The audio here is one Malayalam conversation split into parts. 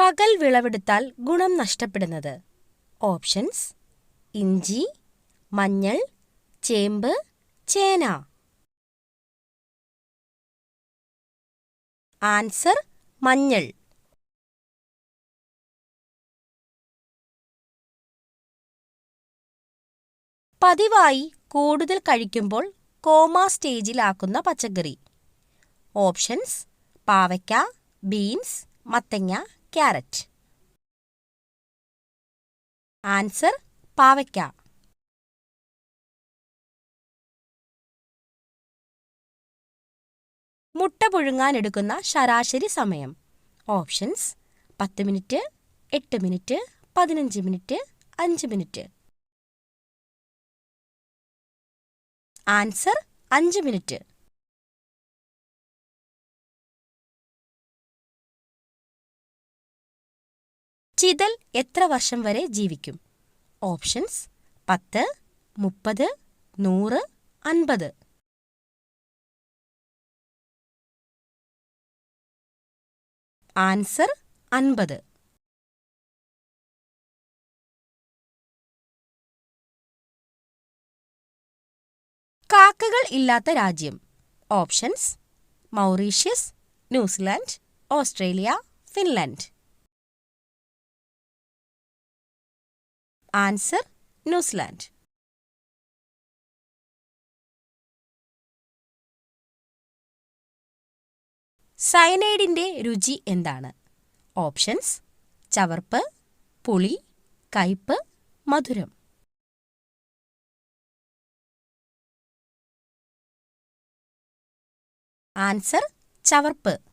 പകൽ വിളവെടുത്താൽ ഗുണം നഷ്ടപ്പെടുന്നത്. ഓപ്ഷൻസ് ഇഞ്ചി മഞ്ഞൾ ചേമ്പ് ചേന. ആൻസർ മഞ്ഞൾ. പതിവായി കൂടുതൽ കഴിക്കുമ്പോൾ കോമ സ്റ്റേജിലാക്കുന്ന പച്ചക്കറി. ഓപ്ഷൻസ് പാവയ്ക്ക ബീൻസ് മത്തങ്ങ ക്യാരറ്റ്. ആൻസർ പാവയ്ക്ക. മുട്ട പുഴുങ്ങാൻ എടുക്കുന്ന ശരാശരി സമയം. ഓപ്ഷൻസ് പത്ത് മിനിറ്റ് എട്ട് മിനിറ്റ് പതിനഞ്ച് മിനിറ്റ് അഞ്ച് മിനിറ്റ്. ആൻസർ അഞ്ച് മിനിറ്റ്. ചിതൽ എത്ര വർഷം വരെ ജീവിക്കും? ഓപ്ഷൻസ് പത്ത് മുപ്പത് നൂറ് അൻപത്. ആൻസർ അൻപത്. കാക്കകൾ ഇല്ലാത്ത രാജ്യം. Options Mauritius New Zealand Australia Finland. Answer New Zealand. സയനൈഡിന്റെ രുചി എന്താണ്? ഓപ്ഷൻസ് ചവർപ്പ് പുളി കയ്പ് മധുരം. ആൻസർ ചവർപ്പ്.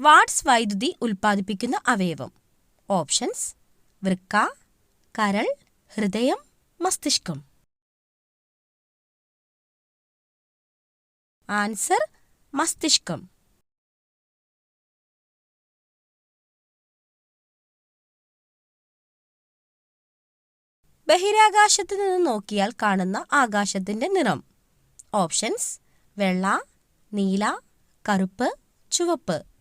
വാട്സ് വൈദ്യുതി ഉൽപ്പാദിപ്പിക്കുന്ന അവയവം. ഓപ്ഷൻസ് വൃക്ക കരൾ ഹൃദയം മസ്തിഷ്കം. ആൻസർ മസ്തിഷ്കം. ബഹിരാകാശത്ത് നിന്ന് നോക്കിയാൽ കാണുന്ന ആകാശത്തിന്റെ നിറം. ഓപ്ഷൻസ് വെള്ള നീല കറുപ്പ് ചുവപ്പ്.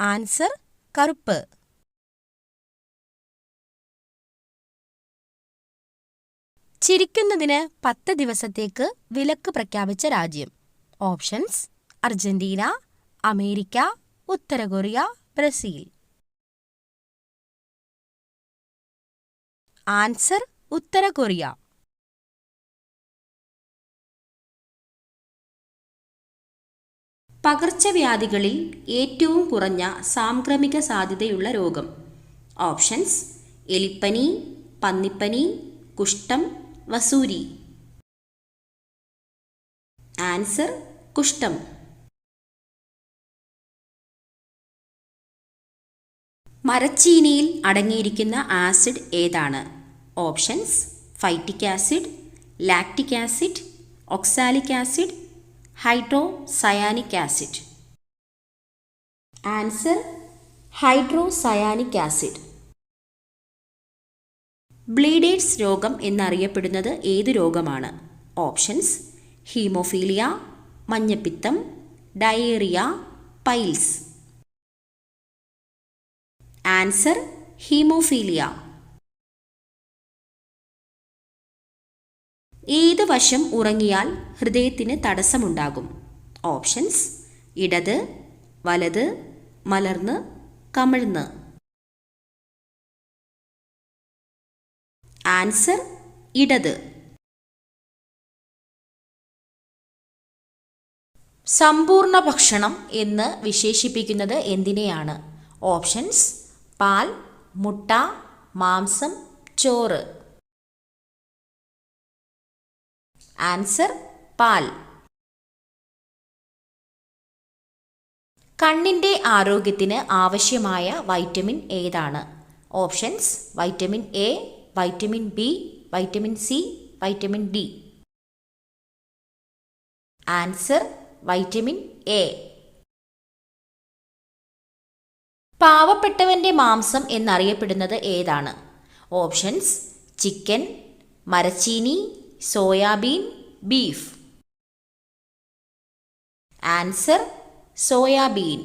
ആൻസർ കറുപ്പ്. ചിരിക്കുന്നതിന് പത്ത് ദിവസത്തേക്ക് വിലക്ക് പ്രഖ്യാപിച്ച രാജ്യം. ഓപ്ഷൻസ് അർജന്റീന അമേരിക്ക ഉത്തര കൊറിയ ബ്രസീൽ. ആൻസർ ഉത്തര കൊറിയ. പകർച്ചവ്യാധികളിൽ ഏറ്റവും കുറഞ്ഞ സാംക്രമിക സാധ്യതയുള്ള രോഗം. ഓപ്ഷൻസ് എലിപ്പനി പന്നിപ്പനി കുഷ്ഠം വസൂരി. ആൻസർ കുഷ്ഠം. മരച്ചീനിയിൽ അടങ്ങിയിരിക്കുന്ന ആസിഡ് ഏതാണ്? Options phytic acid lactic acid oxalic acid hydrocyanic acid. Answer hydrocyanic acid. Bleeders രോഗം എന്നറിയപ്പെടുന്നത് ഏത് രോഗമാണ്? ഓപ്ഷൻസ് ഹീമോഫീലിയ മഞ്ഞപ്പിത്തം ഡയേറിയ പൈൽസ്. Answer haemophilia. ഏത് വശം ഉറങ്ങിയാൽ ഹൃദയത്തിന് തടസ്സമുണ്ടാകും? ഓപ്ഷൻസ് ഇടത് വലത് മലർന്ന് കമിഴ്ന്ന്. ആൻസർ ഇടത്. സമ്പൂർണ ഭക്ഷണം എന്ന് വിശേഷിപ്പിക്കുന്നത് എന്തിനെയാണ്? ഓപ്ഷൻസ് പാൽ മുട്ട മാംസം ചോറ്. ആൻസർ പാൽ. കണ്ണിന്റെ ആരോഗ്യത്തിന് ആവശ്യമായ വൈറ്റമിൻ ഏതാണ്? Options vitamin A vitamin B vitamin C vitamin D. Answer vitamin A. പാവപ്പെട്ടവന്റെ മാംസം എന്നറിയപ്പെടുന്നത് ഏതാണ്? ഓപ്ഷൻസ് ചിക്കൻ മരച്ചീനി സോയാബീൻ ബീഫ്. Answer soybean.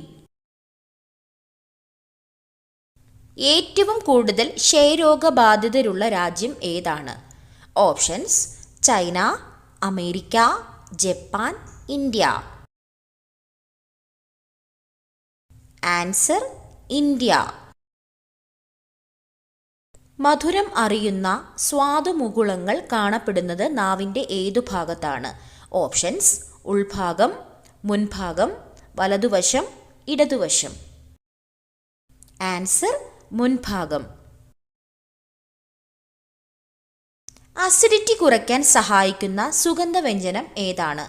ഏറ്റവും കൂടുതൽ ക്ഷയരോഗബാധിതരുള്ള രാജ്യം ഏതാണ്? Options China America Japan India. Answer India. മധുരം അറിയുന്ന സ്വാദുമുകുളങ്ങൾ കാണപ്പെടുന്നത് നാവിന്റെ ഏതു ഭാഗത്താണ്? ഓപ്ഷൻസ് ഉൾഭാഗം മുൻഭാഗം വലതുവശം ഇടതുവശം. ആൻസർ മുൻഭാഗം. അസിഡിറ്റി കുറയ്ക്കാൻ സഹായിക്കുന്ന സുഗന്ധവ്യഞ്ജനം ഏതാണ്?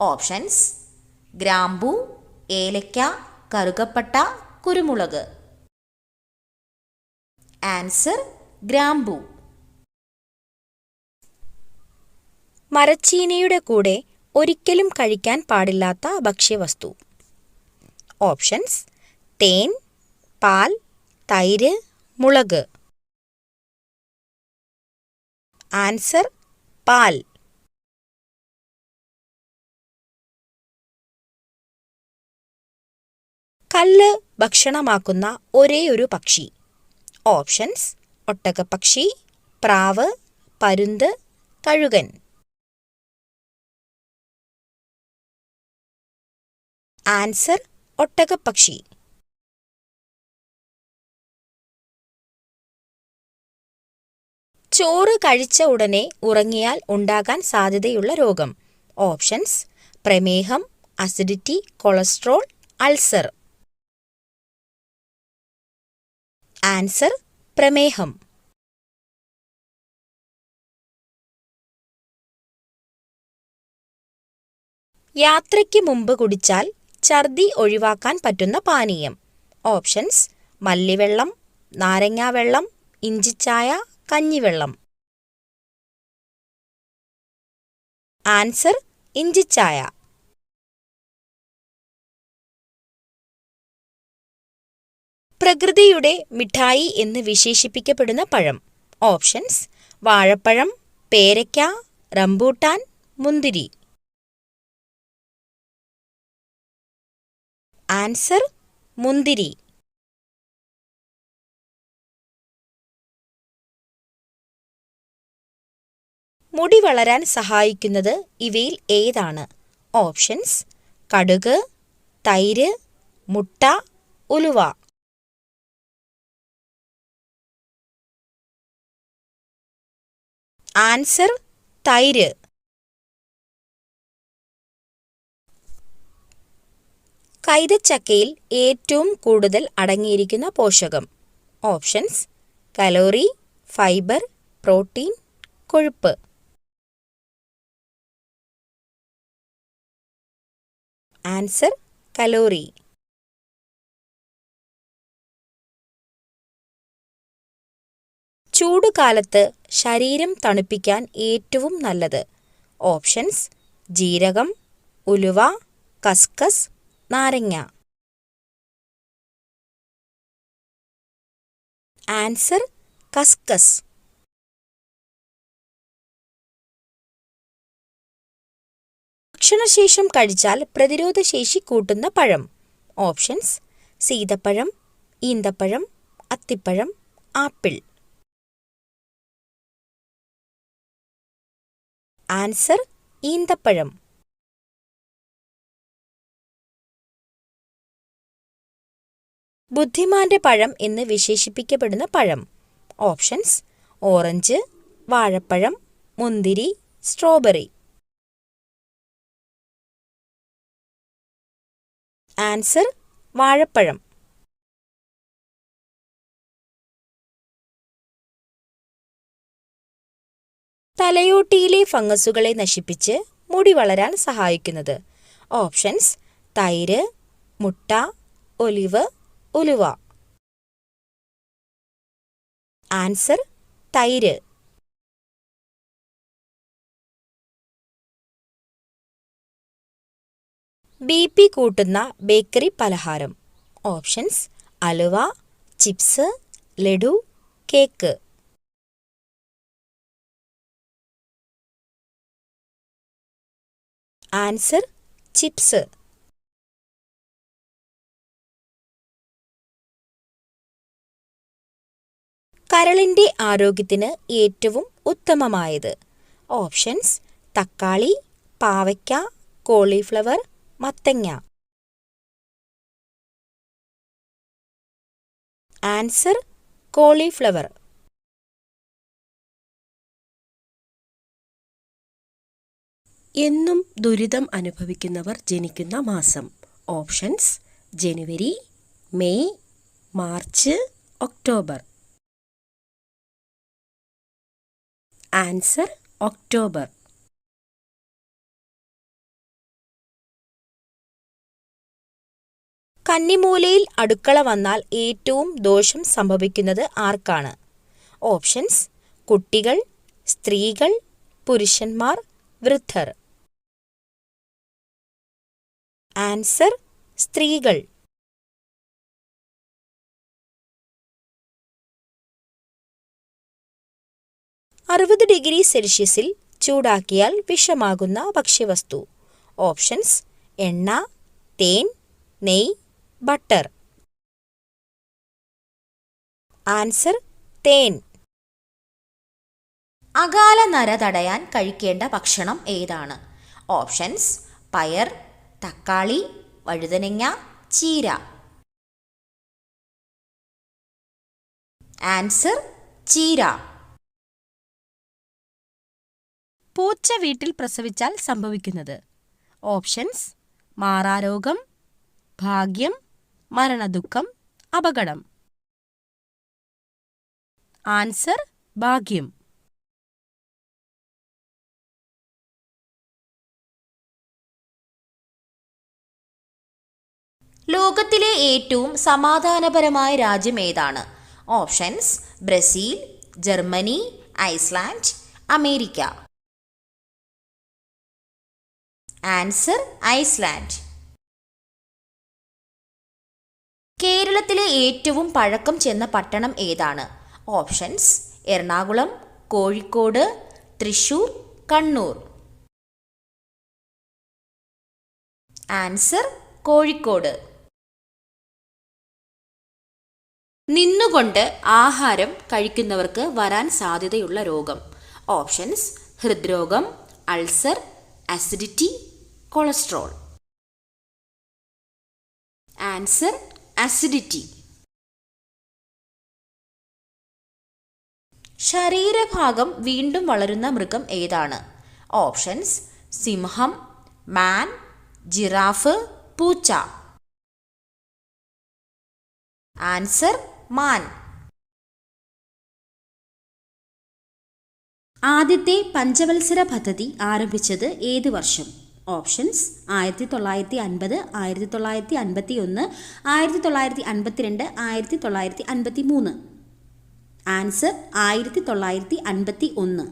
ഓപ്ഷൻസ് ഗ്രാമ്പൂ ഏലക്ക കറുകപ്പട്ട കുരുമുളക്. ആൻസർ ഗ്രാമ്പൂ. മരച്ചീനിയുടെ കൂടെ ഒരിക്കലും കഴിക്കാൻ പാടില്ലാത്ത ഭക്ഷ്യവസ്തു. ഓപ്ഷൻസ് തേൻ പാൽ തൈര് മുളക്. ആൻസർ പാൽ. കല്ല് ഭക്ഷണമാക്കുന്ന ഒരേ ഒരു പക്ഷി. ഓപ്ഷൻസ് ഒട്ടകപ്പക്ഷി പ്രാവ് പരുന്ത് കഴുകൻ. ആൻസർ ഒട്ടകപ്പക്ഷി ചോറ് കഴിച്ച ഉടനെ ഉറങ്ങിയാൽ ഉണ്ടാകാൻ സാധ്യതയുള്ള രോഗം. ഓപ്ഷൻസ് പ്രമേഹം അസിഡിറ്റി കൊളസ്ട്രോൾ അൾസർ. ആൻസർ പ്രമേഹം. യാത്രയ്ക്ക് മുമ്പ് കുടിച്ചാൽ ഛർദി ഒഴിവാക്കാൻ പറ്റുന്ന പാനീയം. ഓപ്ഷൻസ് മല്ലിവെള്ളം നാരങ്ങാവെള്ളം ഇഞ്ചിച്ചായ കഞ്ഞിവെള്ളം. ആൻസർ ഇഞ്ചിച്ചായ. പ്രകൃതിയുടെ മിഠായി എന്ന് വിശേഷിപ്പിക്കപ്പെടുന്ന പഴം. ഓപ്ഷൻസ് വാഴപ്പഴം പേരയ്ക്ക റംബൂട്ടാൻ മുന്തിരി. ആൻസർ മുന്തിരി. മുടി വളരാൻ സഹായിക്കുന്നത് ഇവയിൽ ഏതാണ്? ഓപ്ഷൻസ് കടുക് തൈര് മുട്ട ഉലുവ. ആൻസർ തൈര്. കൈതച്ചക്കയിൽ ഏറ്റവും കൂടുതൽ അടങ്ങിയിരിക്കുന്ന പോഷകം. ഓപ്ഷൻസ് കലോറി ഫൈബർ പ്രോട്ടീൻ കൊഴുപ്പ്. Answer calorie. ചൂടുകാലത്ത് ശരീരം തണുപ്പിക്കാൻ ഏറ്റവും നല്ലത്. ഓപ്ഷൻസ് ജീരകം ഉലുവ കസ്കസ് നാരങ്ങ. ആൻസർ കസ്കസ്. ഭക്ഷണശേഷം കഴിച്ചാൽ പ്രതിരോധശേഷി കൂട്ടുന്ന പഴം. ഓപ്ഷൻസ് സീതപ്പഴം ഈന്തപ്പഴം അത്തിപ്പഴം ആപ്പിൾ. ആൻസർ ഈന്തപ്പഴം. ബുദ്ധിമാന്റെ പഴം എന്ന് വിശേഷിപ്പിക്കപ്പെടുന്ന പഴം. ഓപ്ഷൻസ് ഓറഞ്ച് വാഴപ്പഴം മുന്തിരി സ്ട്രോബെറി. ആൻസർ വാഴപ്പഴം. തലയോട്ടിയിലെ ഫംഗസുകളെ നശിപ്പിച്ച് മുടി വളരാൻ സഹായിക്കുന്നത്. ഓപ്ഷൻസ് തൈര് മുട്ട ഒലിവ് ഉലുവ. ആൻസർ തൈര്. ബി പി കൂട്ടുന്ന ബേക്കറി പലഹാരം. ഓപ്ഷൻസ് അലുവ chips laddu cake. Answer chips. കരളിന്റെ ആരോഗ്യത്തിന് ഏറ്റവും ഉത്തമമായത്. ഓപ്ഷൻസ് തക്കാളി പാവയ്ക്ക കോളിഫ്ലവർ മത്തങ്ങ. Answer cauliflower. എന്നും ദുരിതം അനുഭവിക്കുന്നവർ ജനിക്കുന്ന മാസം. ഓപ്ഷൻസ് ജനുവരി May March October. Answer October. കന്നിമൂലയിൽ അടുക്കള വന്നാൽ ഏറ്റവും ദോഷം സംഭവിക്കുന്നത് ആർക്കാണ്? ഓപ്ഷൻസ് കുട്ടികൾ സ്ത്രീകൾ പുരുഷന്മാർ വൃദ്ധർ. ആൻസർ സ്ത്രീകൾ. അറുപത് ഡിഗ്രി സെൽഷ്യസിൽ ചൂടാക്കിയാൽ വിഷമാകുന്ന ഭക്ഷ്യവസ്തു. ഓപ്ഷൻസ് എണ്ണ തേൻ നെയ് ബട്ടർ. ആൻസർ തേൻ. അകാല നര തടയാൻ കഴിക്കേണ്ട ഭക്ഷണം ഏതാണ്? ഓപ്ഷൻസ് പയർ തക്കാളി വഴുതനങ്ങ ചീര. ആൻസർ ചീര. പൂച്ച വീട്ടിൽ പ്രസവിച്ചാൽ സംഭവിക്കുന്നത്. ഓപ്ഷൻസ് മാറാരോഗം ഭാഗ്യം മരണദുഃഖം അപകടം. ആൻസർ ഭാഗ്യം. ലോകത്തിലെ ഏറ്റവും സമാധാനപരമായ രാജ്യം ഏതാണ്? Options Brazil Germany Iceland America. Answer Iceland. കേരളത്തിലെ ഏറ്റവും പഴക്കം ചെന്ന പട്ടണം ഏതാണ്? ഓപ്ഷൻസ് എറണാകുളം കോഴിക്കോട് തൃശൂർ കണ്ണൂർ. ആൻസർ കോഴിക്കോട്. നിന്നുകൊണ്ട് ആഹാരം കഴിക്കുന്നവർക്ക് വരാൻ സാധ്യതയുള്ള രോഗം. ഓപ്ഷൻസ് ഹൃദ്രോഗം ulcer acidity cholesterol answer acidity ശരീരഭാഗം വീണ്ടും വളരുന്ന മൃഗം ഏതാണ്? ഓപ്ഷൻസ് സിംഹം മാൻ ജിറാഫ് പൂച്ച. ആൻസർ മാൻ. ആദ്യത്തെ പഞ്ചവത്സര പദ്ധതി ആരംഭിച്ചത് ഏത് വർഷം? ഓപ്ഷൻസ് ആയിരത്തി തൊള്ളായിരത്തി അൻപത് ആയിരത്തി തൊള്ളായിരത്തി അൻപത്തി ഒന്ന് ആയിരത്തി തൊള്ളായിരത്തി അൻപത്തിരണ്ട് ആയിരത്തി തൊള്ളായിരത്തി അൻപത്തി മൂന്ന് ആൻസർ ആയിരത്തി തൊള്ളായിരത്തി അൻപത്തി ഒന്ന്